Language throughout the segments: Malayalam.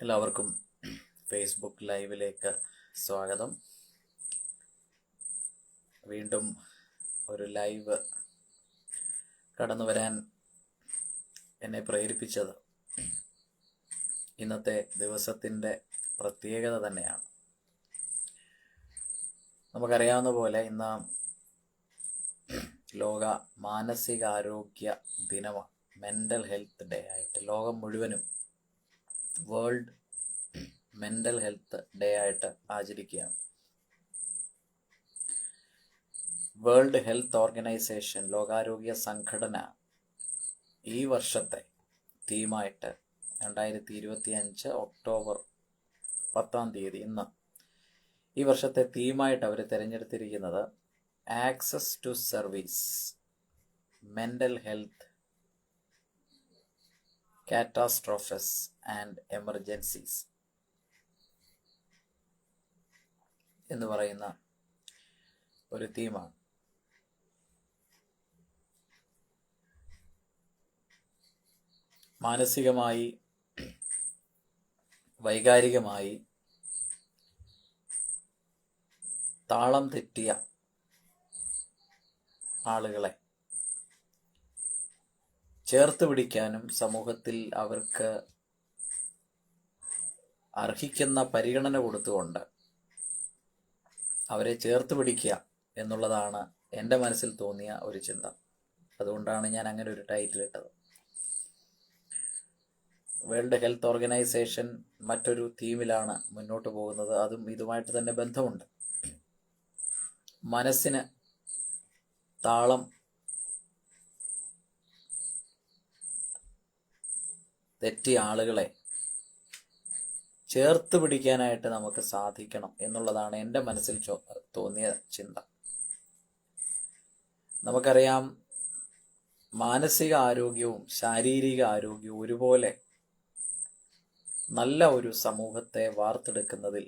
എല്ലാവർക്കും ഫേസ്ബുക്ക് ലൈവിലേക്ക് സ്വാഗതം. വീണ്ടും ഒരു ലൈവ് കടന്നു വരാൻ എന്നെ പ്രേരിപ്പിച്ചത് ഇന്നത്തെ ദിവസത്തിന്റെ പ്രത്യേകത തന്നെയാണ്. നമുക്കറിയാവുന്ന പോലെ ഇന്ന് ലോക മാനസികാരോഗ്യ ദിനമാണ്. മെന്റൽ ഹെൽത്ത് ഡേ ആയിട്ട് ലോകം മുഴുവനും വേൾഡ് മെന്റൽ ഹെൽത്ത് ഡേ ആയിട്ട് ആചരിക്കുകയാണ്. വേൾഡ് ഹെൽത്ത് ഓർഗനൈസേഷൻ ലോകാരോഗ്യ സംഘടന ഈ വർഷത്തെ തീമായിട്ട് രണ്ടായിരത്തി ഇരുപത്തി അഞ്ച് ഒക്ടോബർ പത്താം തീയതി ഇന്ന് ഈ വർഷത്തെ തീമായിട്ട് അവർ തിരഞ്ഞെടുത്തിരിക്കുന്നത് access to service mental health catastrophes and emergencies എന്ന് പറയുന്ന ഒരു തീമാണ് മാനസികമായി വൈകാരികമായി താളം തെറ്റിയ ആളുകളെ ചേർത്ത് പിടിക്കാനും സമൂഹത്തിൽ അവർക്ക് അർഹിക്കുന്ന പരിഗണന കൊടുത്തുകൊണ്ട് അവരെ ചേർത്ത് പിടിക്കുക എന്നുള്ളതാണ് എന്റെ മനസ്സിൽ തോന്നിയ ഒരു ചിന്ത. അതുകൊണ്ടാണ് ഞാൻ അങ്ങനെ ഒരു ടൈറ്റിൽ ഇട്ടത്. വേൾഡ് ഹെൽത്ത് ഓർഗനൈസേഷൻ മറ്റൊരു തീമിലാണ് മുന്നോട്ട് പോകുന്നത്. അതും ഇതുമായിട്ട് തന്നെ ബന്ധമുണ്ട്. മനസ്സിന് താളം തെറ്റിയ ആളുകളെ ചേർത്ത് പിടിക്കാനായിട്ട് നമുക്ക് സാധിക്കണം എന്നുള്ളതാണ് എന്റെ മനസ്സിൽ തോന്നിയ ചിന്ത. നമുക്കറിയാം മാനസിക ആരോഗ്യവും ശാരീരിക ആരോഗ്യവും ഒരുപോലെ നല്ല ഒരു സമൂഹത്തെ വാർത്തെടുക്കുന്നതിൽ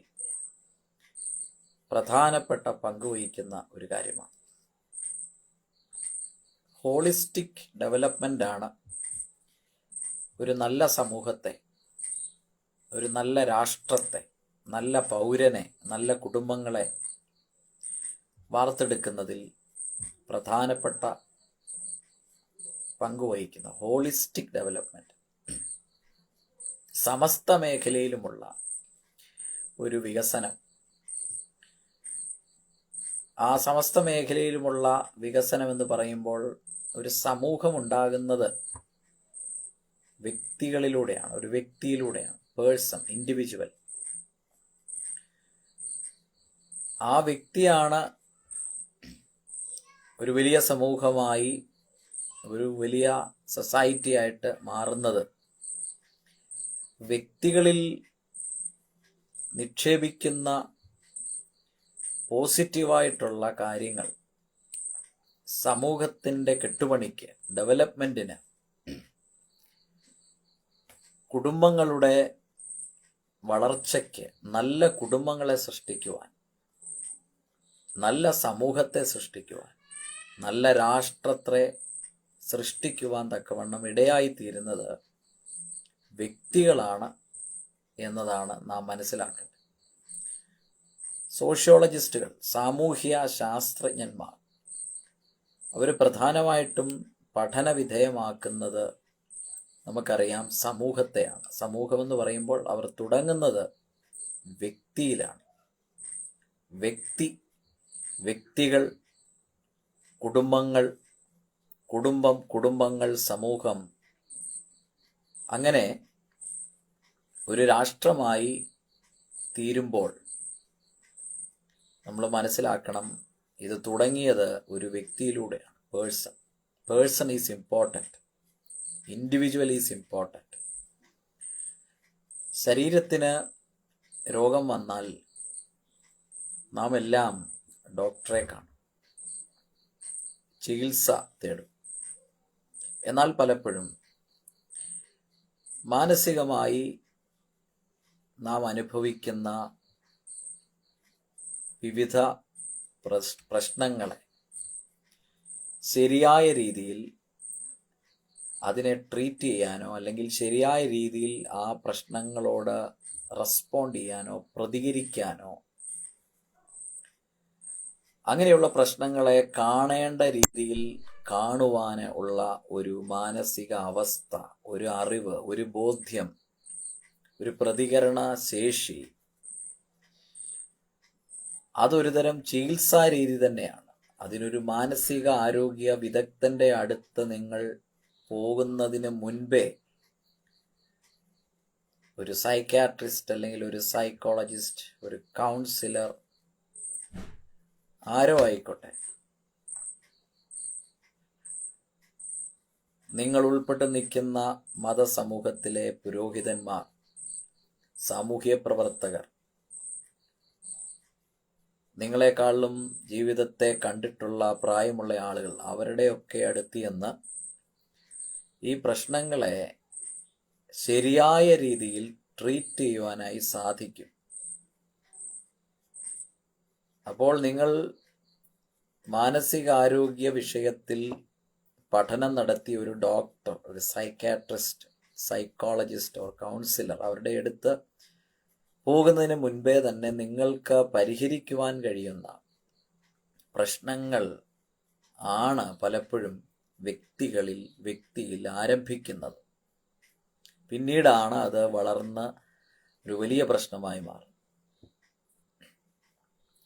പ്രധാനപ്പെട്ട പങ്ക് വഹിക്കുന്ന ഒരു കാര്യമാണ്. ഹോളിസ്റ്റിക് ഡെവലപ്മെന്റ് ആണ് ഒരു നല്ല സമൂഹത്തെ ഒരു നല്ല രാഷ്ട്രത്തെ നല്ല പൗരനെ നല്ല കുടുംബങ്ങളെ വാർത്തെടുക്കുന്നതിൽ പ്രധാനപ്പെട്ട പങ്കുവഹിക്കുന്ന ഹോളിസ്റ്റിക് ഡെവലപ്മെന്റ് സമസ്ത മേഖലയിലുമുള്ള ഒരു വികസനം. ആ സമസ്ത മേഖലയിലുമുള്ള വികസനം എന്ന് പറയുമ്പോൾ ഒരു സമൂഹം ഉണ്ടാകുന്നത് വ്യക്തികളിലൂടെയാണ് ഒരു വ്യക്തിയിലൂടെയാണ് പേഴ്സൺ ഇൻഡിവിജ്വൽ ആ വ്യക്തിയാണ് ഒരു വലിയ സമൂഹമായി ഒരു വലിയ സൊസൈറ്റി ആയിട്ട് മാറുന്നത്. വ്യക്തികളിൽ നിക്ഷേപിക്കുന്ന പോസിറ്റീവായിട്ടുള്ള കാര്യങ്ങൾ സമൂഹത്തിന്റെ കെട്ടുപണിക്ക് ഡെവലപ്മെന്റിന് കുടുംബങ്ങളുടെ വളർച്ചയ്ക്ക് നല്ല കുടുംബങ്ങളെ സൃഷ്ടിക്കുവാൻ നല്ല സമൂഹത്തെ സൃഷ്ടിക്കുവാൻ നല്ല രാഷ്ട്രത്തെ സൃഷ്ടിക്കുവാൻ തക്കവണ്ണം ഇടയായിത്തീരുന്നത് വ്യക്തികളാണ് എന്നതാണ് നാം മനസ്സിലാക്കേണ്ടത്. സോഷ്യോളജിസ്റ്റുകൾ സാമൂഹ്യ ശാസ്ത്രജ്ഞന്മാർ അവർ പ്രധാനമായിട്ടും പഠന വിധേയമാക്കുന്നത് നമുക്കറിയാം സമൂഹത്തെയാണ്. സമൂഹം എന്ന് പറയുമ്പോൾ അവർ തുടങ്ങുന്നത് വ്യക്തിയിലാണ്. വ്യക്തി വ്യക്തികൾ കുടുംബങ്ങൾ കുടുംബം കുടുംബങ്ങൾ സമൂഹം. അങ്ങനെ ഒരു രാഷ്ട്രമായി തീരുമ്പോൾ നമ്മൾ മനസ്സിലാക്കണം ഇത് തുടങ്ങിയത് ഒരു വ്യക്തിയിലൂടെയാണ്. Person. Person is important. Individual is important ശരീരത്തിന് രോഗം വന്നാൽ നാം എല്ലാം ഡോക്ടറെ കാണും. ചികിത്സ തേടും. എന്നാൽ പലപ്പോഴും മാനസികമായി നാം അനുഭവിക്കുന്ന വിവിധ പ്രശ് പ്രശ്നങ്ങളെ ശരിയായ രീതിയിൽ അതിനെ ട്രീറ്റ് ചെയ്യാനോ അല്ലെങ്കിൽ ശരിയായ രീതിയിൽ ആ പ്രശ്നങ്ങളോട് റെസ്പോണ്ട് ചെയ്യാനോ പ്രതികരിക്കാനോ അങ്ങനെയുള്ള പ്രശ്നങ്ങളെ കാണേണ്ട രീതിയിൽ കാണുവാൻ ഉള്ള ഒരു മാനസിക അവസ്ഥ ഒരു അറിവ് ഒരു ബോധ്യം ഒരു പ്രതികരണ ശേഷി അതൊരു തരം ചികിത്സാ രീതി തന്നെയാണ്. അതിനൊരു മാനസിക ആരോഗ്യ വിദഗ്ധന്റെ അടുത്ത് നിങ്ങൾ പോകുന്നതിന് മുൻപേ ഒരു സൈക്യാട്രിസ്റ്റ് അല്ലെങ്കിൽ ഒരു സൈക്കോളജിസ്റ്റ് ഒരു കൗൺസിലർ ആരോ ആയിക്കോട്ടെ. നിങ്ങൾ ഉൾപ്പെട്ട് നിൽക്കുന്ന മതസമൂഹത്തിലെ പുരോഹിതന്മാർ സാമൂഹ്യ പ്രവർത്തകർ നിങ്ങളെക്കാളും ജീവിതത്തെ കണ്ടിട്ടുള്ള പ്രായമുള്ള ആളുകൾ അവരുടെയൊക്കെ അടുത്ത് ചെന്ന് ഈ പ്രശ്നങ്ങളെ ശരിയായ രീതിയിൽ ട്രീറ്റ് ചെയ്യുവാനായി സാധിക്കും. അപ്പോൾ നിങ്ങൾ മാനസികാരോഗ്യ വിഷയത്തിൽ പഠനം നടത്തിയ ഒരു ഡോക്ടർ ഒരു സൈക്കാട്രിസ്റ്റ് സൈക്കോളജിസ്റ്റ് ഓർ കൗൺസിലർ അവരുടെ അടുത്ത് പോകുന്നതിന് മുൻപേ തന്നെ നിങ്ങൾക്ക് പരിഹരിക്കുവാൻ കഴിയുന്ന പ്രശ്നങ്ങൾ ആണ് പലപ്പോഴും വ്യക്തികളിൽ വ്യക്തിയിൽ ആരംഭിക്കുന്നത്. പിന്നീടാണ് അത് വളർന്ന ഒരു വലിയ പ്രശ്നമായി മാറുന്നത്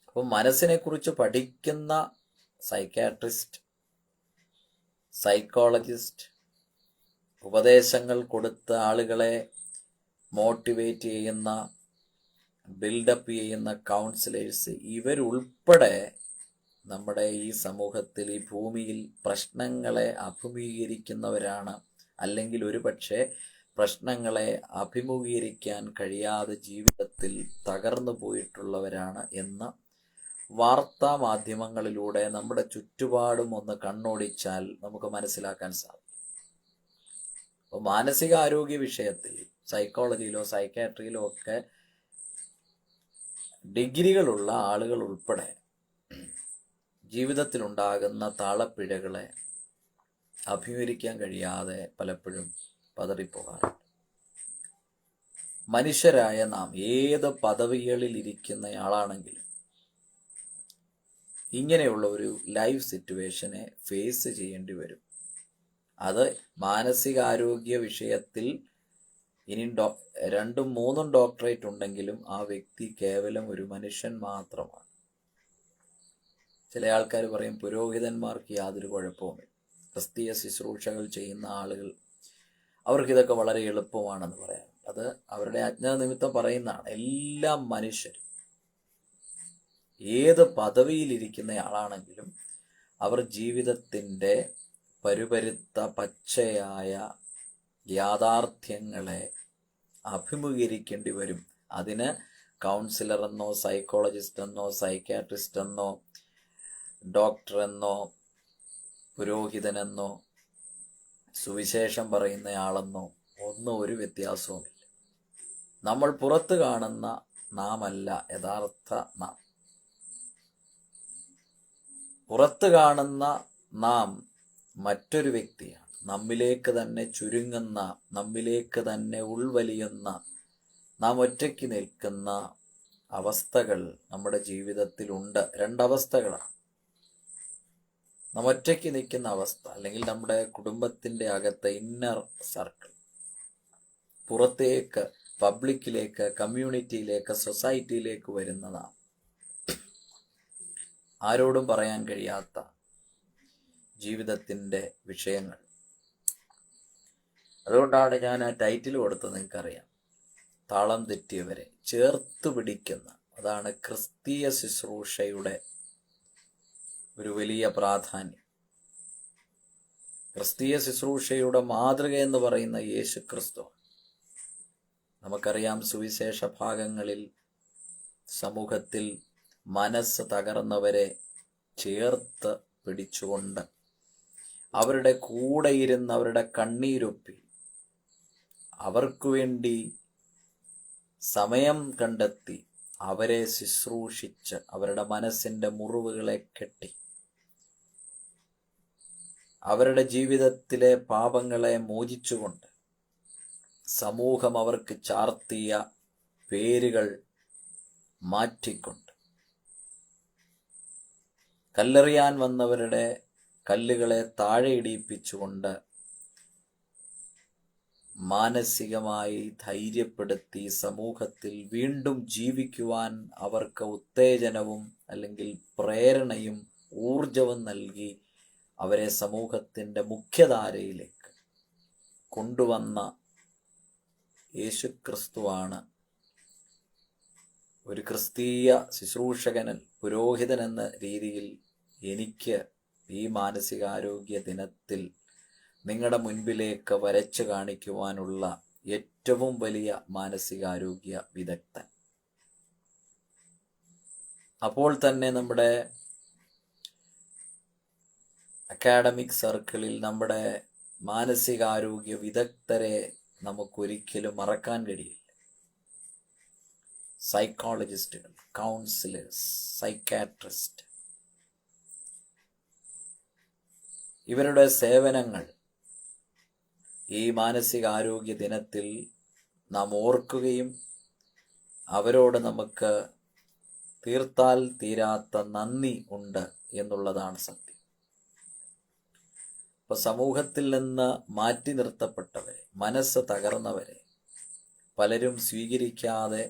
അപ്പം മനസ്സിനെക്കുറിച്ച് പഠിക്കുന്ന സൈക്കാട്രിസ്റ്റ് സൈക്കോളജിസ്റ്റ് ഉപദേശങ്ങൾ കൊടുത്ത ആളുകളെ മോട്ടിവേറ്റ് ചെയ്യുന്ന ബിൽഡപ്പ് ചെയ്യുന്ന കൗൺസിലേഴ്സ് ഇവരുൾപ്പെടെ നമ്മുടെ ഈ സമൂഹത്തിൽ ഈ ഭൂമിയിൽ പ്രശ്നങ്ങളെ അഭിമുഖീകരിക്കുന്നവരാണ്. അല്ലെങ്കിൽ ഒരുപക്ഷെ പ്രശ്നങ്ങളെ അഭിമുഖീകരിക്കാൻ കഴിയാതെ ജീവിതത്തിൽ തകർന്നു പോയിട്ടുള്ളവരാണ് എന്ന് വാർത്താ മാധ്യമങ്ങളിലൂടെ നമ്മുടെ ചുറ്റുപാടും ഒന്ന് കണ്ണോടിച്ചാൽ നമുക്ക് മനസ്സിലാക്കാൻ സാധിക്കും. അപ്പോൾ മാനസികാരോഗ്യ വിഷയത്തിൽ സൈക്കോളജിയിലോ സൈക്കാട്രിയിലോ ഒക്കെ ഡിഗ്രികളുള്ള ആളുകൾ ഉൾപ്പെടെ ജീവിതത്തിലുണ്ടാകുന്ന താളപ്പിഴകളെ അഭിമുഖിക്കാൻ കഴിയാതെ പലപ്പോഴും പതറിപ്പോകാറുണ്ട്. മനുഷ്യരായ നാം ഏത് പദവികളിൽ ഇരിക്കുന്ന ആളാണെങ്കിലും ഇങ്ങനെയുള്ള ഒരു ലൈഫ് സിറ്റുവേഷനെ ഫേസ് ചെയ്യേണ്ടി വരും. അത് മാനസികാരോഗ്യ വിഷയത്തിൽ ഇനി ഡോ രണ്ടും മൂന്നും ഡോക്ടറേറ്റ് ഉണ്ടെങ്കിലും ആ വ്യക്തി കേവലം ഒരു മനുഷ്യൻ മാത്രമാണ്. ചില ആൾക്കാർ പറയും പുരോഹിതന്മാർക്ക് യാതൊരു കുഴപ്പവുമില്ല ക്രിസ്തീയ ശുശ്രൂഷകൾ ചെയ്യുന്ന ആളുകൾ അവർക്ക് ഇതൊക്കെ വളരെ എളുപ്പമാണെന്ന് പറയാം. അത് അവരുടെ അജ്ഞാത നിമിത്തം പറയുന്നതാണ്. എല്ലാ മനുഷ്യരും ഏത് പദവിയിലിരിക്കുന്ന ആളാണെങ്കിലും അവർ ജീവിതത്തിന്റെ പരുപരുത്ത പച്ചയായ യാഥാർത്ഥ്യങ്ങളെ അഭിമുഖീകരിക്കേണ്ടി വരും. അതിന് കൗൺസിലർ എന്നോ സൈക്കോളജിസ്റ്റ് എന്നോ സൈക്കാട്രിസ്റ്റ് എന്നോ ഡോക്ടർ എന്നോ പുരോഹിതനെന്നോ സുവിശേഷം പറയുന്നയാളെന്നോ ഒന്നും ഒരു വ്യത്യാസവുമില്ല. നമ്മൾ പുറത്ത് കാണുന്ന നാമല്ല യഥാർത്ഥ നാം. പുറത്ത് കാണുന്ന നാം മറ്റൊരു വ്യക്തിയാണ്. നമ്മിലേക്ക് തന്നെ ചുരുങ്ങുന്ന നമ്മിലേക്ക് തന്നെ ഉൾവലിയുന്ന നാം ഒറ്റയ്ക്ക് നിൽക്കുന്ന അവസ്ഥകൾ നമ്മുടെ ജീവിതത്തിലുണ്ട്. രണ്ടവസ്ഥകളാണ്. നാം ഒറ്റയ്ക്ക് നിൽക്കുന്ന അവസ്ഥ അല്ലെങ്കിൽ നമ്മുടെ കുടുംബത്തിന്റെ അകത്തെ ഇന്നർ സർക്കിൾ പുറത്തേക്ക് പബ്ലിക്കിലേക്ക് കമ്മ്യൂണിറ്റിയിലേക്ക് സൊസൈറ്റിയിലേക്ക് വരുന്നതാണ് ആരോടും പറയാൻ കഴിയാത്ത ജീവിതത്തിന്റെ വിഷയങ്ങൾ. അതുകൊണ്ടാണ് ഞാൻ ആ ടൈറ്റിൽ കൊടുത്തത് നിങ്ങൾക്കറിയാം. താളം തെറ്റിയവരെ ചേർത്ത് പിടിക്കുന്ന അതാണ് ക്രിസ്തീയ ശുശ്രൂഷയുടെ ഒരു വലിയ പ്രാധാന്യം. ക്രിസ്തീയ ശുശ്രൂഷയുടെ മാതൃക എന്ന് പറയുന്ന യേശു ക്രിസ്തു നമുക്കറിയാം സുവിശേഷ ഭാഗങ്ങളിൽ സമൂഹത്തിൽ മനസ്സ് തകർന്നവരെ ചേർത്ത് പിടിച്ചുകൊണ്ട് അവരുടെ കൂടെ ഇരുന്ന് അവരുടെ കണ്ണീരൊപ്പി അവർക്കു വേണ്ടി സമയം കണ്ടെത്തി അവരെ ശുശ്രൂഷിച്ച് അവരുടെ മനസ്സിന്റെ മുറിവുകളെ കെട്ടി അവരുടെ ജീവിതത്തിലെ പാപങ്ങളെ മോചിച്ചുകൊണ്ട് സമൂഹം അവർക്ക് ചാർത്തിയ പേരുകൾ മാറ്റിക്കൊണ്ട് കല്ലെറിയാൻ വന്നവരുടെ കല്ലുകളെ താഴെ ഇടിയിപ്പിച്ചുകൊണ്ട് മാനസികമായി ധൈര്യപ്പെടുത്തി സമൂഹത്തിൽ വീണ്ടും ജീവിക്കുവാൻ അവർക്ക് ഉത്തേജനവും അല്ലെങ്കിൽ പ്രേരണയും ഊർജവും നൽകി അവരെ സമൂഹത്തിന്റെ മുഖ്യധാരയിലേക്ക് കൊണ്ടുവന്ന യേശുക്രിസ്തുവാണ്. ഒരു ക്രിസ്തീയ ശുശ്രൂഷകനൻ പുരോഹിതൻ എന്ന രീതിയിൽ എനിക്ക് ഈ മാനസികാരോഗ്യ ദിനത്തിൽ നിങ്ങളുടെ മുൻപിലേക്ക് വരച്ചു കാണിക്കുവാനുള്ള ഏറ്റവും വലിയ മാനസികാരോഗ്യ വിദഗ്ധൻ. അപ്പോൾ തന്നെ നമ്മുടെ അക്കാഡമിക് സർക്കിളിൽ നമ്മുടെ മാനസികാരോഗ്യ വിദഗ്ധരെ നമുക്കൊരിക്കലും മറക്കാൻ കഴിയില്ല. സൈക്കോളജിസ്റ്റുകൾ കൗൺസിലേഴ്സ് സൈക്കാട്രിസ്റ്റ് ഇവരുടെ സേവനങ്ങൾ ഈ മാനസികാരോഗ്യ ദിനത്തിൽ നാം ഓർക്കുകയും അവരോട് നമുക്ക് തീർത്താൽ തീരാത്ത നന്ദി ഉണ്ട് എന്നുള്ളതാണ് സത്യം. ഇപ്പൊ സമൂഹത്തിൽ നിന്ന് മാറ്റി നിർത്തപ്പെട്ടവരെ മനസ്സ് തകർന്നവരെ പലരും സ്വീകരിക്കാതെ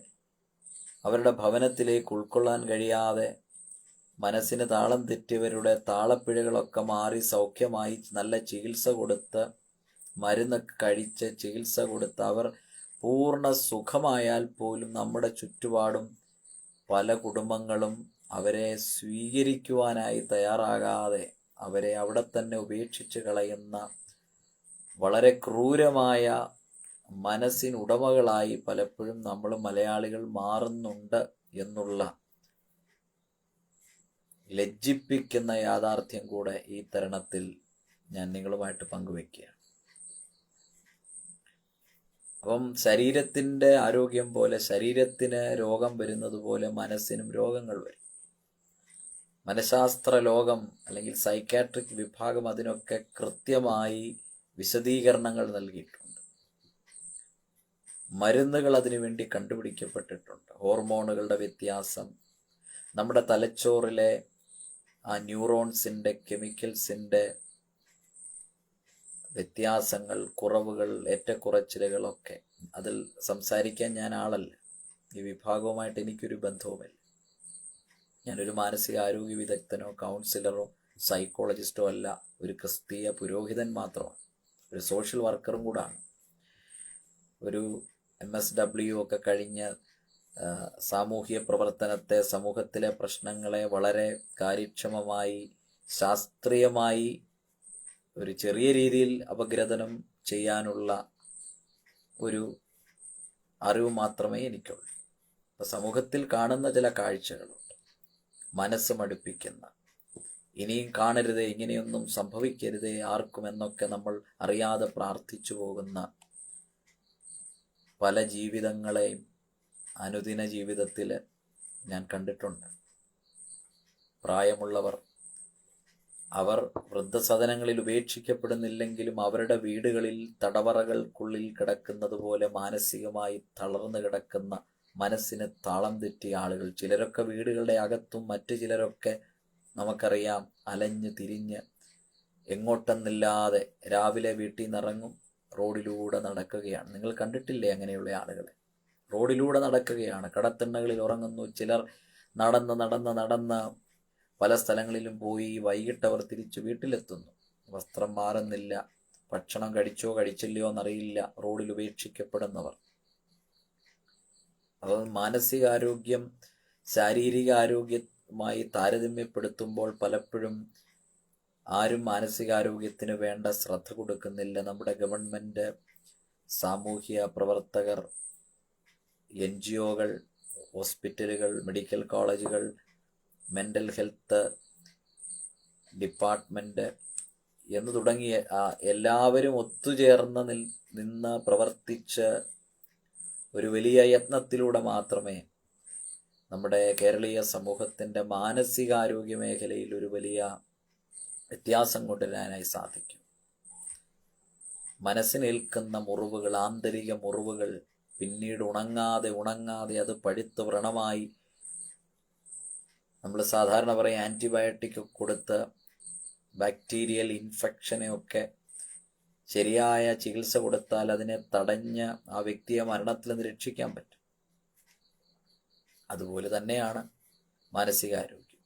അവരുടെ ഭവനത്തിലേക്ക് ഉൾക്കൊള്ളാൻ കഴിയാതെ മനസ്സിന് താളം തെറ്റിയവരുടെ താളപ്പിഴകളൊക്കെ മാറി സൗഖ്യമായി നല്ല ചികിത്സ കൊടുത്ത് മരുന്നൊക്കെ കഴിച്ച് ചികിത്സ കൊടുത്ത് അവർ പൂർണ സുഖമായാൽ പോലും നമ്മുടെ ചുറ്റുപാടും പല കുടുംബങ്ങളും അവരെ സ്വീകരിക്കുവാനായി തയ്യാറാകാതെ അവരെ അവിടെ തന്നെ ഉപേക്ഷിച്ച് കളയുന്ന വളരെ ക്രൂരമായ മനസ്സിനുടമകളായി പലപ്പോഴും നമ്മൾ മലയാളികൾ മാറുന്നുണ്ട് എന്നുള്ള ലജ്ജിപ്പിക്കുന്ന യാഥാർത്ഥ്യം കൂടെ ഈ തരുണത്തിൽ ഞാൻ നിങ്ങളുമായിട്ട് പങ്കുവെക്കുകയാണ്. അപ്പം ശരീരത്തിന്റെ ആരോഗ്യം പോലെ ശരീരത്തിന് രോഗം വരുന്നത് പോലെ മനസ്സിനും രോഗങ്ങൾ വരും. മനഃശാസ്ത്ര ലോകം അല്ലെങ്കിൽ സൈക്കാട്രിക് വിഭാഗം അതിനൊക്കെ കൃത്യമായി വിശദീകരണങ്ങൾ നൽകിയിട്ടുണ്ട്. മരുന്നുകൾ അതിനുവേണ്ടി കണ്ടുപിടിക്കപ്പെട്ടിട്ടുണ്ട്. ഹോർമോണുകളുടെ വ്യത്യാസം നമ്മുടെ തലച്ചോറിലെ ആ ന്യൂറോൺസിന്റെ കെമിക്കൽസിന്റെ വ്യത്യാസങ്ങൾ കുറവുകൾ ഏറ്റക്കുറച്ചിലുകളൊക്കെ. അതിൽ സംസാരിക്കാൻ ഞാൻ ആളല്ല. ഈ വിഭാഗവുമായിട്ട് എനിക്കൊരു ബന്ധവുമില്ല. ഞാനൊരു മാനസികാരോഗ്യ വിദഗ്ധനോ കൗൺസിലറോ സൈക്കോളജിസ്റ്റോ അല്ല. ഒരു ക്രിസ്തീയ പുരോഹിതൻ മാത്രമാണ്. ഒരു സോഷ്യൽ വർക്കറും കൂടാണ്. ഒരു എം എസ് ഡബ്ല്യു ഒക്കെ കഴിഞ്ഞ് സാമൂഹ്യ പ്രവർത്തനത്തെ സമൂഹത്തിലെ പ്രശ്നങ്ങളെ വളരെ കാര്യക്ഷമമായി ശാസ്ത്രീയമായി ഒരു ചെറിയ രീതിയിൽ അപഗ്രഥനം ചെയ്യാനുള്ള ഒരു അറിവ് മാത്രമേ എനിക്കുള്ളൂ. സമൂഹത്തിൽ കാണുന്ന ചില കാഴ്ചകളുണ്ട്. മനസ്സ് മടുപ്പിക്കുന്ന ഇനിയും കാണരുതേ ഇങ്ങനെയൊന്നും സംഭവിക്കരുതേ ആർക്കും എന്നൊക്കെ നമ്മൾ അറിയാതെ പ്രാർത്ഥിച്ചു പോകുന്ന പല ജീവിതങ്ങളെയും അനുദിന ജീവിതത്തിൽ ഞാൻ കണ്ടിട്ടുണ്ട്. പ്രായമുള്ളവർ അവർ വൃദ്ധസദനങ്ങളിൽ ഉപേക്ഷിക്കപ്പെടുന്നില്ലെങ്കിലും അവരുടെ വീടുകളിൽ തടവറകൾക്കുള്ളിൽ കിടക്കുന്നത് പോലെ മാനസികമായി തളർന്നു കിടക്കുന്ന മനസ്സിന് താളം തെറ്റിയ ആളുകൾ. ചിലരൊക്കെ വീടുകളുടെ അകത്തും മറ്റു ചിലരൊക്കെ നമുക്കറിയാം അലഞ്ഞ് തിരിഞ്ഞ് എങ്ങോട്ടെന്നില്ലാതെ രാവിലെ വീട്ടിൽ നിന്നിറങ്ങും റോഡിലൂടെ നടക്കുകയാണ്. നിങ്ങൾ കണ്ടിട്ടില്ലേ അങ്ങനെയുള്ള ആളുകളെ? റോഡിലൂടെ നടക്കുകയാണ്. കടത്തിണ്ണകളിൽ ഉറങ്ങുന്നു. ചിലർ നടന്ന് നടന്ന് നടന്ന് പല സ്ഥലങ്ങളിലും പോയി വൈകിട്ട് അവർ തിരിച്ചു വീട്ടിലെത്തുന്നു. വസ്ത്രം മാറുന്നില്ല. ഭക്ഷണം കഴിച്ചോ കഴിച്ചില്ലയോ എന്നറിയില്ല. റോഡിൽ ഉപേക്ഷിക്കപ്പെടുന്നവർ. അപ്പോൾ മാനസികാരോഗ്യം ശാരീരിക ആരോഗ്യമായി താരതമ്യപ്പെടുത്തുമ്പോൾ പലപ്പോഴും ആരും മാനസികാരോഗ്യത്തിന് വേണ്ട ശ്രദ്ധ കൊടുക്കുന്നില്ല. നമ്മുടെ ഗവൺമെന്റ് സാമൂഹ്യ പ്രവർത്തകർ എൻ ജി ഒകൾ ഹോസ്പിറ്റലുകൾ മെഡിക്കൽ കോളേജുകൾ മെന്റൽ ഹെൽത്ത് ഡിപ്പാർട്ട്മെന്റ് എന്ന് തുടങ്ങിയ എല്ലാവരും ഒത്തുചേർന്ന് നിൽ നിന്ന് പ്രവർത്തിച്ച് ഒരു വലിയ യത്നത്തിലൂടെ മാത്രമേ നമ്മുടെ കേരളീയ സമൂഹത്തിന്റെ മാനസികാരോഗ്യ മേഖലയിൽ ഒരു വലിയ വ്യത്യാസം കൊണ്ടുവരാനായി സാധിക്കും. മനസ്സിനേൽക്കുന്ന മുറിവുകൾ ആന്തരിക മുറിവുകൾ പിന്നീട് ഉണങ്ങാതെ ഉണങ്ങാതെ അത് പഴുത്ത് വ്രണമായി നമ്മൾ സാധാരണ പറയും ആന്റിബയോട്ടിക് കൊടുത്ത് ബാക്ടീരിയൽ ഇൻഫെക്ഷനെയൊക്കെ ശരിയായ ചികിത്സ കൊടുത്താൽ അതിനെ തടഞ്ഞ ആ വ്യക്തിയെ മരണത്തിൽ നിന്ന് രക്ഷിക്കാൻ പറ്റും. അതുപോലെ തന്നെയാണ് മാനസികാരോഗ്യം.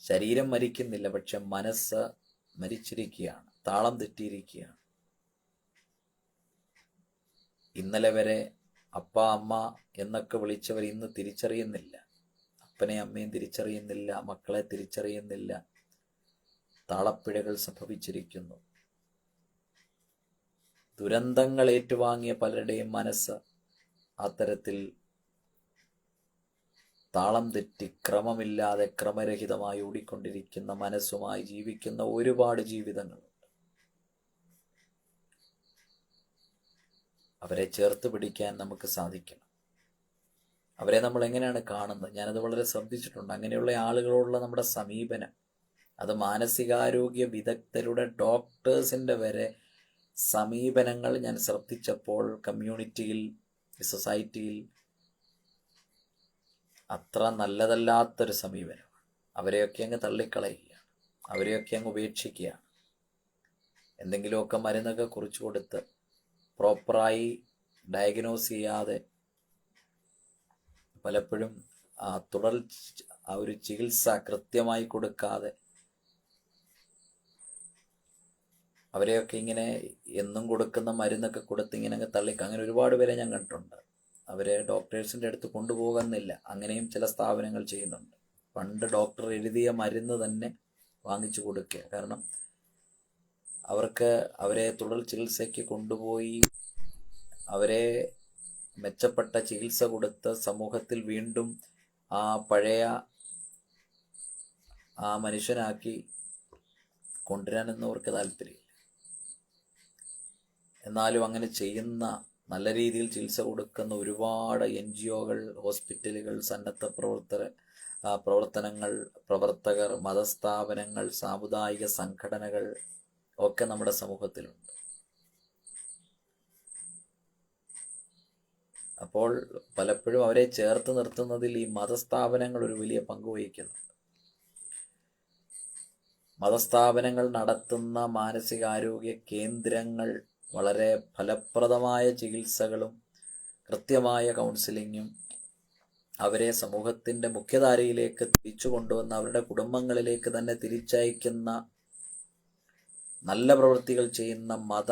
ശരീരം മരിക്കുന്നില്ല പക്ഷെ മനസ്സ് മരിച്ചിരിക്കുകയാണ് താളം തെറ്റിയിരിക്കുകയാണ്. ഇന്നലെ വരെ അപ്പ അമ്മ എന്നൊക്കെ വിളിച്ചവർ ഇന്ന് തിരിച്ചറിയുന്നില്ല. അപ്പനെ അമ്മയും തിരിച്ചറിയുന്നില്ല മക്കളെ തിരിച്ചറിയുന്നില്ല. താളപ്പിഴകൾ സംഭവിച്ചിരിക്കുന്നു. ദുരന്തങ്ങൾ ഏറ്റുവാങ്ങിയ പലരുടെയും മനസ്സ് അത്തരത്തിൽ താളം തെറ്റി ക്രമമില്ലാതെ ക്രമരഹിതമായി ഓടിക്കൊണ്ടിരിക്കുന്ന മനസ്സുമായി ജീവിക്കുന്ന ഒരുപാട് ജീവിതങ്ങളുണ്ട്. അവരെ ചേർത്ത് പിടിക്കാൻ നമുക്ക് സാധിക്കണം. അവരെ നമ്മൾ എങ്ങനെയാണ് കാണുന്നത്? ഞാനത് വളരെ ശ്രദ്ധിച്ചിട്ടുണ്ട്. അങ്ങനെയുള്ള ആളുകളോടുള്ള നമ്മുടെ സമീപനം അത് മാനസികാരോഗ്യ വിദഗ്ധരുടെ ഡോക്ടേഴ്സിന്റെ വരെ സമീപനങ്ങൾ ഞാൻ ശ്രദ്ധിച്ചപ്പോൾ കമ്മ്യൂണിറ്റിയിൽ സൊസൈറ്റിയിൽ അത്ര നല്ലതല്ലാത്തൊരു സമീപനമാണ് അവരെയൊക്കെ അങ്ങ് തള്ളിക്കളയുകയാണ്. അവരെയൊക്കെ അങ്ങ് ഉപേക്ഷിക്കുകയാണ്. എന്തെങ്കിലുമൊക്കെ മരുന്നൊക്കെ കുറിച്ചു കൊടുത്ത് പ്രോപ്പറായി ഡയഗ്നോസ് ചെയ്യാതെ പലപ്പോഴും തുടർ ആ ഒരു ചികിത്സ കൃത്യമായി കൊടുക്കാതെ അവരെയൊക്കെ ഇങ്ങനെ എന്നും കൊടുക്കുന്ന മരുന്നൊക്കെ കൊടുത്ത് ഇങ്ങനെ അങ്ങ് തള്ളിക്ക അങ്ങനെ ഒരുപാട് പേരെ ഞാൻ കണ്ടിട്ടുണ്ട്. അവരെ ഡോക്ടേഴ്സിന്റെ അടുത്ത് കൊണ്ടുപോകുന്നില്ല. അങ്ങനെയും ചില സ്ഥാപനങ്ങൾ ചെയ്യുന്നുണ്ട്. പണ്ട് ഡോക്ടർ എഴുതിയ മരുന്ന് തന്നെ വാങ്ങിച്ചു കൊടുക്കുക. കാരണം അവർക്ക് അവരെ തുടർ ചികിത്സയ്ക്ക് കൊണ്ടുപോയി അവരെ മെച്ചപ്പെട്ട ചികിത്സ കൊടുത്ത് സമൂഹത്തിൽ വീണ്ടും ആ പഴയ ആ മനുഷ്യനാക്കി കൊണ്ടുവരാനെന്നവർക്ക് താല്പര്യമില്ല എന്നാലും അങ്ങനെ ചെയ്യുന്ന നല്ല രീതിയിൽ ചികിത്സ കൊടുക്കുന്ന ഒരുപാട് എൻ ജി ഒകൾ ഹോസ്പിറ്റലുകൾ സന്നദ്ധ പ്രവർത്തക പ്രവർത്തനങ്ങൾ പ്രവർത്തകർ മതസ്ഥാപനങ്ങൾ സാമുദായിക സംഘടനകൾ ഒക്കെ നമ്മുടെ സമൂഹത്തിലുണ്ട്. അപ്പോൾ പലപ്പോഴും അവരെ ചേർത്ത് നിർത്തുന്നതിൽ ഈ മതസ്ഥാപനങ്ങൾ ഒരു വലിയ പങ്ക് വഹിക്കുന്നു മതസ്ഥാപനങ്ങൾ നടത്തുന്ന മാനസികാരോഗ്യ കേന്ദ്രങ്ങൾ വളരെ ഫലപ്രദമായ ചികിത്സകളും കൃത്യമായ കൗൺസിലിങ്ങും അവരെ സമൂഹത്തിന്റെ മുഖ്യധാരയിലേക്ക് തിരിച്ചു കൊണ്ടുവന്ന് അവരുടെ കുടുംബങ്ങളിലേക്ക് തന്നെ തിരിച്ചയക്കുന്ന നല്ല പ്രവൃത്തികൾ ചെയ്യുന്ന മത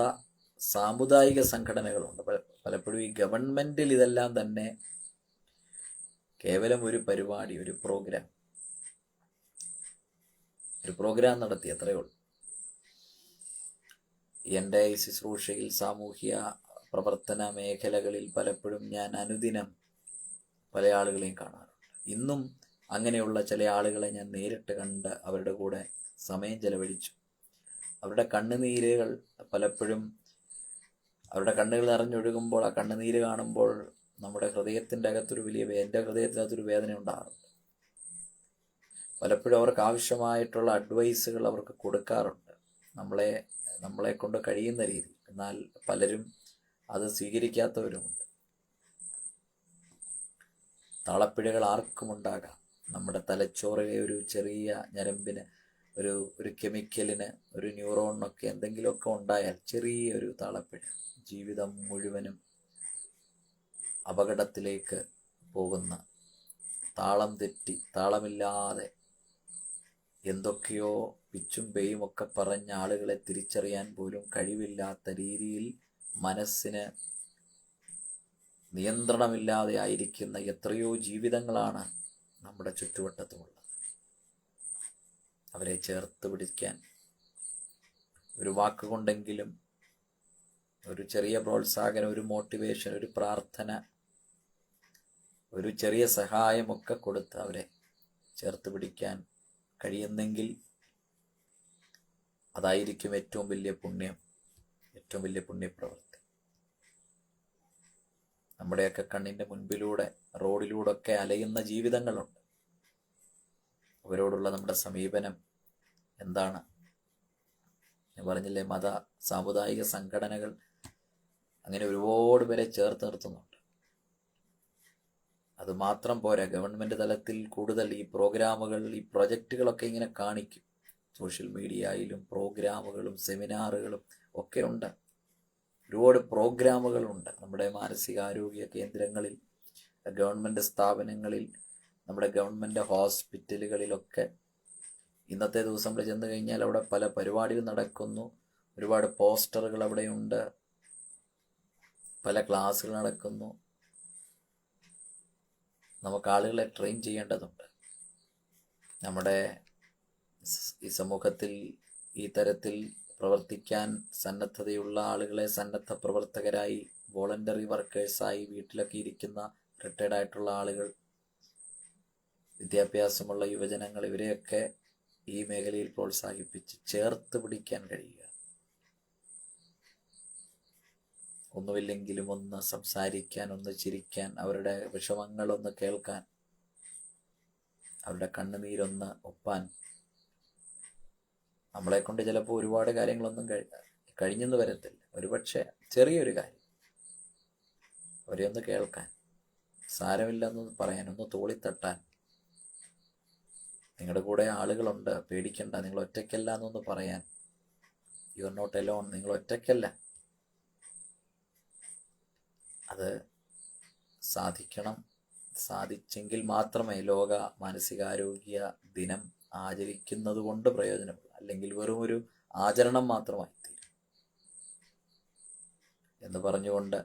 സാമുദായിക സംഘടനകളുണ്ട്. പലപ്പോഴും ഈ ഗവൺമെന്റിൽ ഇതെല്ലാം തന്നെ കേവലം ഒരു പരിപാടി ഒരു പ്രോഗ്രാം ഒരു പ്രോഗ്രാം നടത്തി അത്രയേ ഉള്ളൂ. എന്റെ ശുശ്രൂഷയിൽ സാമൂഹ്യ പ്രവർത്തന മേഖലകളിൽ പലപ്പോഴും ഞാൻ അനുദിനം പല ആളുകളെയും കാണാറുണ്ട്. ഇന്നും അങ്ങനെയുള്ള ചില ആളുകളെ ഞാൻ നേരിട്ട് കണ്ട് അവരുടെ കൂടെ സമയം ചെലവഴിച്ചു. അവരുടെ കണ്ണുനീരുകൾ പലപ്പോഴും അവരുടെ കണ്ണുകൾ നിറഞ്ഞൊഴുകുമ്പോൾ ആ കണ്ണുനീര് കാണുമ്പോൾ നമ്മുടെ ഹൃദയത്തിന്റെ അകത്തൊരു വലിയ എന്റെ ഹൃദയത്തിനകത്തൊരു വേദന ഉണ്ടാകാറുണ്ട്. പലപ്പോഴും അവർക്ക് ആവശ്യമായിട്ടുള്ള അഡ്വൈസുകൾ അവർക്ക് കൊടുക്കാറുണ്ട്. നമ്മളെ നമ്മളെ കൊണ്ട് കഴിയുന്ന രീതി. എന്നാൽ പലരും അത് സ്വീകരിക്കാത്തവരുമുണ്ട്. താളപ്പിഴകൾ ആർക്കും ഉണ്ടാകാം. നമ്മുടെ തലച്ചോറിലെ ഒരു ചെറിയ ഞരമ്പിന് ഒരു ഒരു കെമിക്കലിന് ഒരു ന്യൂറോണിനൊക്കെ എന്തെങ്കിലുമൊക്കെ ഉണ്ടായാൽ ചെറിയൊരു താളപ്പിഴ ജീവിതം മുഴുവനും അപകടത്തിലേക്ക് പോകുന്ന താളം തെറ്റി താളമില്ലാതെ എന്തൊക്കെയോ പിച്ചും പേയും ഒക്കെ പറഞ്ഞ ആളുകളെ തിരിച്ചറിയാൻ പോലും കഴിവില്ലാത്ത രീതിയിൽ മനസ്സിന് നിയന്ത്രണമില്ലാതെ ആയിരിക്കുന്ന എത്രയോ ജീവിതങ്ങളാണ് നമ്മുടെ ചുറ്റുവട്ടത്തുമുള്ളത്. അവരെ ചേർത്ത് പിടിക്കാൻ ഒരു വാക്കുകൊണ്ടെങ്കിലും ഒരു ചെറിയ പ്രോത്സാഹനം ഒരു മോട്ടിവേഷൻ ഒരു പ്രാർത്ഥന ഒരു ചെറിയ സഹായമൊക്കെ കൊടുത്ത് അവരെ ചേർത്ത് പിടിക്കാൻ കഴിയുന്നെങ്കിൽ അതായിരിക്കും ഏറ്റവും വലിയ പുണ്യം ഏറ്റവും വലിയ പുണ്യപ്രവൃത്തി. നമ്മുടെയൊക്കെ കണ്ണിന്റെ മുൻപിലൂടെ റോഡിലൂടെ ഒക്കെ അലയുന്ന ജീവിതങ്ങളുണ്ട്. അവരോടുള്ള നമ്മുടെ സമീപനം എന്താണ്? ഞാൻ പറഞ്ഞില്ലേ മത സാമുദായിക സംഘടനകൾ അങ്ങനെ ഒരുപാട് പേരെ ചേർത്ത് നിർത്തുന്നുണ്ട്. അതുമാത്രം പോരാ ഗവൺമെന്റ് തലത്തിൽ കൂടുതൽ ഈ പ്രോഗ്രാമുകൾ ഈ പ്രൊജക്റ്റുകളൊക്കെ ഇങ്ങനെ കാണിക്കും. സോഷ്യൽ മീഡിയയിലും പ്രോഗ്രാമുകളും സെമിനാറുകളും ഒക്കെ ഉണ്ട്. ഒരുപാട് പ്രോഗ്രാമുകളുണ്ട്. നമ്മുടെ മാനസികാരോഗ്യ കേന്ദ്രങ്ങളിൽ ഗവൺമെന്റ് സ്ഥാപനങ്ങളിൽ നമ്മുടെ ഗവൺമെന്റ് ഹോസ്പിറ്റലുകളിലൊക്കെ. ഇന്നത്തെ ദിവസം നമ്മൾ ചെന്ന് കഴിഞ്ഞാൽ അവിടെ പല പരിപാടികൾ നടക്കുന്നു. ഒരുപാട് പോസ്റ്ററുകൾ അവിടെയുണ്ട്. പല ക്ലാസ്സുകൾ നടക്കുന്നു. നമുക്ക് ആളുകളെ ട്രെയിൻ ചെയ്യേണ്ടതുണ്ട്. നമ്മുടെ ഈ സമൂഹത്തിൽ ഈ തരത്തിൽ പ്രവർത്തിക്കാൻ സന്നദ്ധതയുള്ള ആളുകളെ സന്നദ്ധ പ്രവർത്തകരായി വോളണ്ടറി വർക്കേഴ്സായി വീട്ടിലൊക്കെ ഇരിക്കുന്ന റിട്ടയർഡ് ആയിട്ടുള്ള ആളുകൾ വിദ്യാഭ്യാസമുള്ള യുവജനങ്ങൾ ഇവരെയൊക്കെ ഈ മേഖലയിൽ പ്രോത്സാഹിപ്പിച്ച് ചേർത്ത് പിടിക്കാൻ കഴിയുക. ഒന്നുമില്ലെങ്കിലും ഒന്ന് സംസാരിക്കാൻ ഒന്ന് ചിരിക്കാൻ അവരുടെ വിഷമങ്ങളൊന്ന് കേൾക്കാൻ അവരുടെ കണ്ണുനീരൊന്ന് ഒപ്പാൻ നമ്മളെ കൊണ്ട് ചിലപ്പോൾ ഒരുപാട് കാര്യങ്ങളൊന്നും കഴി കഴിഞ്ഞെന്ന് വരത്തില്ല. ഒരുപക്ഷെ ചെറിയൊരു കാര്യം. അവരെ ഒന്ന് കേൾക്കാൻ. സാരമില്ലെന്ന് പറയാൻ ഒന്ന് തോളിത്തട്ടാൻ. നിങ്ങളുടെ കൂടെ ആളുകളുണ്ട്. പേടിക്കണ്ട. നിങ്ങൾ ഒറ്റയ്ക്കല്ല എന്നൊന്ന് പറയാൻ. യു ആർ നോട്ട് എലോൺ നിങ്ങൾ ഒറ്റയ്ക്കല്ല. അത് സാധിക്കണം. സാധിച്ചെങ്കിൽ മാത്രമേ ലോക മാനസികാരോഗ്യ ദിനം ആചരിക്കുന്നത് കൊണ്ട് പ്രയോജനപ്പെടും അല്ലെങ്കിൽ വെറും ഒരു ആചരണം മാത്രമായി തീരും എന്ന് പറഞ്ഞുകൊണ്ട്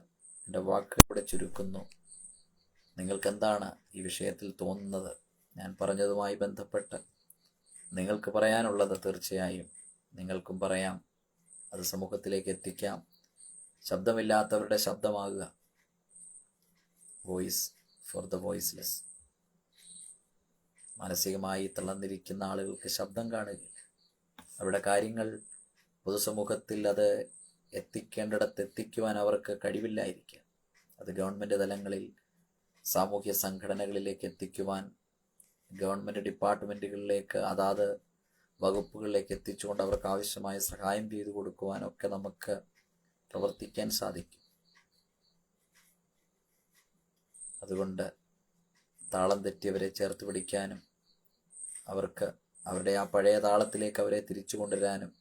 എന്റെ വാക്ക് ഇവിടെ ചുരുക്കുന്നു. നിങ്ങൾക്ക് എന്താണ് ഈ വിഷയത്തിൽ തോന്നുന്നത്? ഞാൻ പറഞ്ഞതുമായി ബന്ധപ്പെട്ട് നിങ്ങൾക്ക് പറയാനുള്ളത് തീർച്ചയായും നിങ്ങൾക്കും പറയാം. അത് സമൂഹത്തിലേക്ക് എത്തിക്കാം. ശബ്ദമില്ലാത്തവരുടെ ശബ്ദമാകുക. Voice for the voiceless. മാനസികമായി തളർന്നിരിക്കുന്ന ആളുകൾക്ക് ശബ്ദം കാണുകയില്ല. അവരുടെ കാര്യങ്ങൾ പൊതുസമൂഹത്തിൽ അത് എത്തിക്കേണ്ടിടത്ത് എത്തിക്കുവാൻ അവർക്ക് കഴിവില്ലായിരിക്കാം. അത് ഗവൺമെന്റ് തലങ്ങളിൽ സാമൂഹ്യ സംഘടനകളിലേക്ക് എത്തിക്കുവാൻ ഗവൺമെന്റ് ഡിപ്പാർട്ട്മെന്റുകളിലേക്ക് അതാത് വകുപ്പുകളിലേക്ക് എത്തിച്ചുകൊണ്ട് അവർക്ക് ആവശ്യമായ സഹായം ചെയ്തു കൊടുക്കുവാനൊക്കെ നമുക്ക് പ്രവർത്തിക്കാൻ സാധിക്കും. അതുകൊണ്ട് താളം തെറ്റിയവരെ ചേർത്ത് പിടിക്കാനും അവർക്ക് അവരുടെ ആ പഴയ താളത്തിലേക്ക് അവരെ തിരിച്ചു കൊണ്ടുവരാനും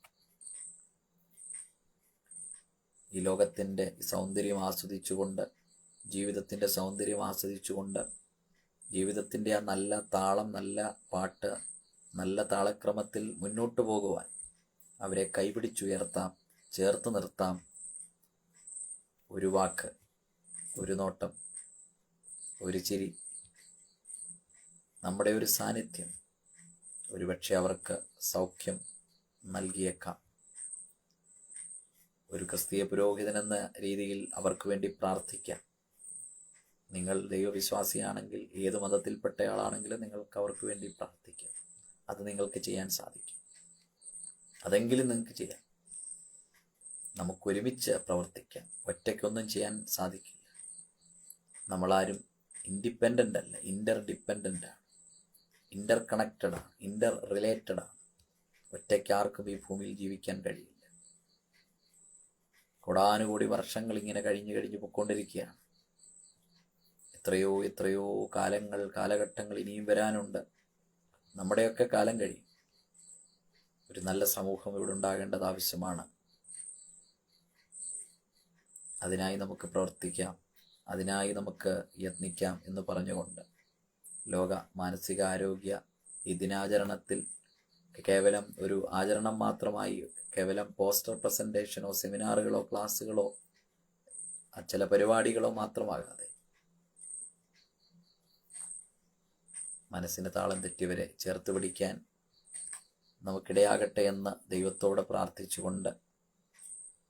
ഈ ലോകത്തിന്റെ സൗന്ദര്യം ആസ്വദിച്ചുകൊണ്ട് ജീവിതത്തിന്റെ സൗന്ദര്യം ആസ്വദിച്ചുകൊണ്ട് ജീവിതത്തിന്റെ ആ നല്ല താളം നല്ല പാട്ട് നല്ല താളക്രമത്തിൽ മുന്നോട്ട് പോകുവാൻ അവരെ കൈപിടിച്ചുയർത്താം ചേർത്ത് നിർത്താം. ഒരു വാക്ക് ഒരു നോട്ടം ഒരു ചിരി നമ്മുടെ ഒരു സാന്നിധ്യം. ഒരുപക്ഷെ അവർക്ക് സൗഖ്യം നൽകിയേക്കാം. ഒരു ക്രിസ്തീയ പുരോഹിതൻ എന്ന രീതിയിൽ അവർക്ക് വേണ്ടി പ്രാർത്ഥിക്കാം. നിങ്ങൾ ദൈവവിശ്വാസിയാണെങ്കിൽ ഏത് മതത്തിൽപ്പെട്ടയാളാണെങ്കിലും നിങ്ങൾക്ക് അവർക്ക് വേണ്ടി പ്രാർത്ഥിക്കാം. അത് നിങ്ങൾക്ക് ചെയ്യാൻ സാധിക്കും. അതെങ്കിലും നിങ്ങൾക്ക് ചെയ്യാം. നമുക്കൊരുമിച്ച് പ്രവർത്തിക്കാം. ഒറ്റയ്ക്കൊന്നും ചെയ്യാൻ സാധിക്കില്ല. നമ്മളാരും ഇൻഡിപെൻഡന്റ് അല്ല ഇന്റർ ഡിപ്പെൻഡന്റ് ആണ്. ഇന്റർ കണക്റ്റഡ് ആണ് ഇന്റർ റിലേറ്റഡ് ആണ് ആർക്കും ഈ ഭൂമിയിൽ ജീവിക്കാൻ കഴിയില്ല. കൊടാനുകൂടി വർഷങ്ങൾ ഇങ്ങനെ കഴിഞ്ഞ് കഴിഞ്ഞ് പൊയ്ക്കൊണ്ടിരിക്കുകയാണ്. എത്രയോ എത്രയോ കാലങ്ങൾ കാലഘട്ടങ്ങൾ ഇനിയും വരാനുണ്ട്. നമ്മുടെയൊക്കെ കാലം കഴിയും. ഒരു നല്ല സമൂഹം ഇവിടെ ഉണ്ടാകേണ്ടത് ആവശ്യമാണ്. അതിനായി നമുക്ക് പ്രവർത്തിക്കാം. അതിനായി നമുക്ക് യത്നിക്കാം എന്ന് പറഞ്ഞുകൊണ്ട് ലോക മാനസികാരോഗ്യ ഈ ദിനാചരണത്തിൽ കേവലം ഒരു ആചരണം മാത്രമായി കേവലം പോസ്റ്റർ പ്രസന്റേഷനോ സെമിനാറുകളോ ക്ലാസ്സുകളോ ചില പരിപാടികളോ മാത്രമാകാതെ മനസ്സിന് താളം തെറ്റിയവരെ ചേർത്ത് പിടിക്കാൻ നമുക്കിടയാകട്ടെ എന്ന് ദൈവത്തോട് പ്രാർത്ഥിച്ചുകൊണ്ട്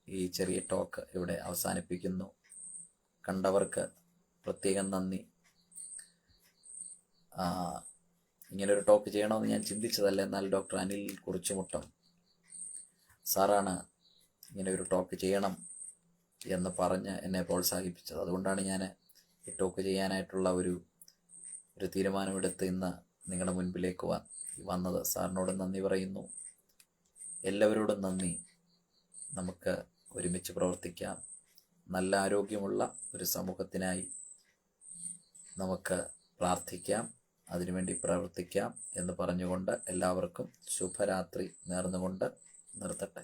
ഈ ചെറിയ ടോക്ക് ഇവിടെ അവസാനിപ്പിക്കുന്നു. കണ്ടവർക്ക് പ്രത്യേകം നന്ദി. ഇങ്ങനൊരു ടോക്ക് ചെയ്യണമെന്ന് ഞാൻ ചിന്തിച്ചതല്ല. എന്നാൽ ഡോക്ടർ അനിൽ കുറിച്ചുമുട്ടം. സാറാണ് ഇങ്ങനെ ഒരു ടോക്ക് ചെയ്യണം എന്ന് പറഞ്ഞ് എന്നെ പ്രോത്സാഹിപ്പിച്ചത്. അതുകൊണ്ടാണ് ഞാൻ ഈ ടോക്ക് ചെയ്യാനായിട്ടുള്ള ഒരു ഒരു തീരുമാനമെടുത്ത് ഇന്ന് നിങ്ങളുടെ മുൻപിലേക്ക് വന്നത്. സാറിനോട് നന്ദി പറയുന്നു. എല്ലാവരോടും നന്ദി. നമുക്ക് ഒരുമിച്ച് പ്രവർത്തിക്കാം. നല്ല ആരോഗ്യമുള്ള ഒരു സമൂഹത്തിനായി നമുക്ക് പ്രാർത്ഥിക്കാം. അതിനുവേണ്ടി പ്രവർത്തിക്കാം എന്ന് പറഞ്ഞുകൊണ്ട് എല്ലാവർക്കും ശുഭരാത്രി നേർന്നുകൊണ്ട് നിർത്തട്ടെ.